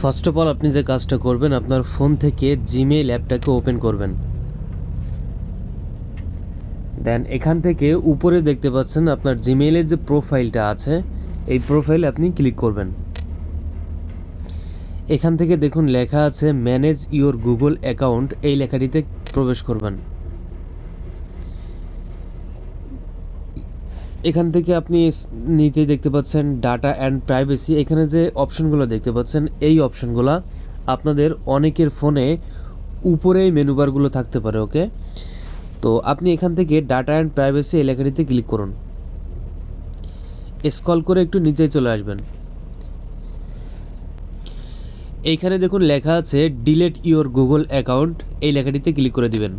First of all আপনি যে কাজটা করবেন, আপনার ফোন থেকে জিমেইল অ্যাপটাকে ওপেন করবেন। দেন এখান থেকে উপরে দেখতে পাচ্ছেন আপনার জিমেইলের যে প্রোফাইলটা আছে, এই প্রোফাইল আপনি ক্লিক করবেন। এখান থেকে দেখুন লেখা আছে ম্যানেজ ইওর গুগল অ্যাকাউন্ট এই লেখাটিতে প্রবেশ করবেন। এখান থেকে আপনি নিচে দেখতে পাচ্ছেন ডাটা অ্যান্ড প্রাইভেসি এখানে যে অপশনগুলো দেখতে পাচ্ছেন, এই অপশনগুলো আপনাদের অনেকের ফোনে উপরে মেনু বারগুলো থাকতে পারে ওকে তো আপনি এখান থেকে ডাটা অ্যান্ড প্রাইভেসি এই লেখাটিতে ক্লিক করুন। স্ক্রল করে একটু নিচে চলে আসবেন। এইখানে দেখুন লেখা আছে ডিলেট ইওর গুগল অ্যাকাউন্ট এই লেখাটিতে ক্লিক করে দিবেন।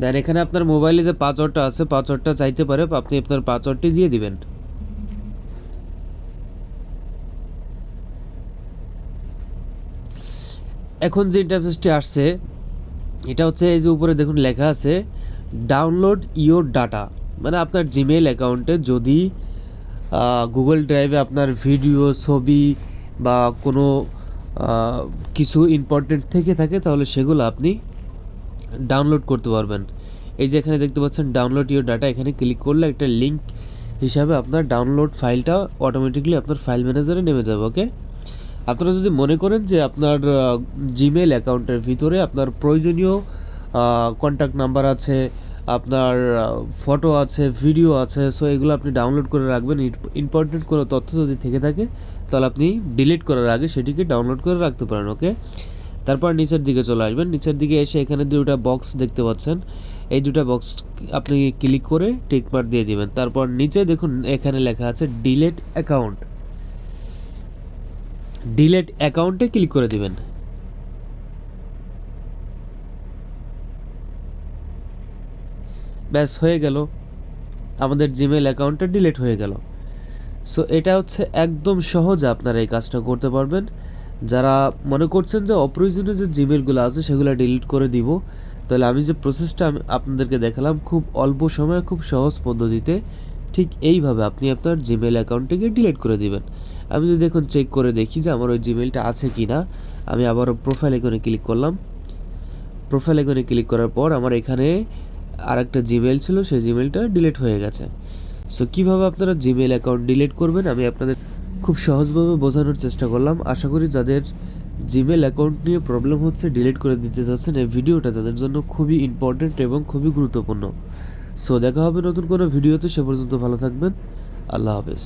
দেন এখানে আপনার মোবাইলে যে পাসওয়ার্ডটা আছে পাসওয়ার্ডটা চাইতে পারে, আপনি আপনার পাসওয়ার্ডটি দিয়ে দিবেন। এখন যে ইন্টারফেসটি আসছে, এটা হচ্ছে এই যে উপরে দেখুন লেখা আছে ডাউনলোড ইওর ডাটা মানে আপনার জিমেইল অ্যাকাউন্টে যদি গুগল ড্রাইভে আপনার ভিডিও ছবি বা কোনো কিছু ইম্পর্টেন্ট থেকে থাকে, তাহলে সেগুলো আপনি ডাউনলোড করতে পারবেন। এই যে এখানে দেখতে পাচ্ছেন ডাউনলোড ইওর ডাটা এখানে ক্লিক করলে একটা লিঙ্ক হিসাবে আপনার ডাউনলোড ফাইলটা অটোমেটিকলি আপনার ফাইল ম্যানেজারে নেমে যাবে ওকে আপনারা যদি মনে করেন যে আপনার জিমেল অ্যাকাউন্টের ভিতরে আপনার প্রয়োজনীয় কন্ট্যাক্ট নাম্বার আছে, আপনার ফটো আছে ভিডিও আছে সো এগুলো আপনি ডাউনলোড করে রাখবেন। ইম্পর্টেন্ট কোনো তথ্য যদি থেকে থাকে, তাহলে আপনি ডিলিট করার আগে সেটিকে ডাউনলোড করে রাখতে পারেন ওকে তারপর নিচের দিকে চলে আসবেন। নিচের দিকে এসে এখানে দুটা বক্স দেখতে পাচ্ছেন। এই দুটা বক্স আপনি ক্লিক করে টিক মার্ক দিয়ে দিবেন। তারপর নিচে দেখুন, এখানে লেখা আছে ডিলেট অ্যাকাউন্ট ডিলেট অ্যাকাউন্টে ক্লিক করে দিবেন। ব্যাস, হয়ে গেল। আমাদের জিমেল অ্যাকাউন্টটা ডিলিট হয়ে গেল। সো এটা হচ্ছে একদম সহজে আপনারা এই কাজটা করতে পারবেন। যারা মনে করছেন যে অপ্রয়োজনীয় যে জিমেলগুলো আছে, সেগুলো ডিলিট করে দিব। তাহলে আমি যে প্রসেসটা আমি আপনাদেরকে দেখালাম, খুব অল্প সময়ে, খুব সহজ পদ্ধতিতে ঠিক এইভাবে আপনি আপনার জিমেল অ্যাকাউন্টটিকে ডিলিট করে দিবেন। আমি যদি এখন চেক করে দেখি যে আমার ওই জিমেলটা আছে কি না আমি আবারও প্রোফাইল এখানে ক্লিক করলাম। প্রোফাইল এখানে ক্লিক করার পর আমার এখানে আর একটা জিমেল ছিল, সেই জিমেলটা ডিলিট হয়ে গেছে। সো কীভাবে আপনারা জিমেল অ্যাকাউন্ট ডিলিট করবেন, আমি আপনাদের খুব সহজভাবে বোঝানোর চেষ্টা করলাম। আশা করি যাদের জিমেল অ্যাকাউন্ট নিয়ে প্রবলেম হচ্ছে ডিলিট করে দিতে চাচ্ছেন এই ভিডিওটা তাদের জন্য খুবই ইম্পর্টেন্ট এবং খুবই গুরুত্বপূর্ণ। সো দেখা হবে নতুন কোনো ভিডিওতে সে পর্যন্ত ভালো থাকবেন। আল্লাহ হাফেজ।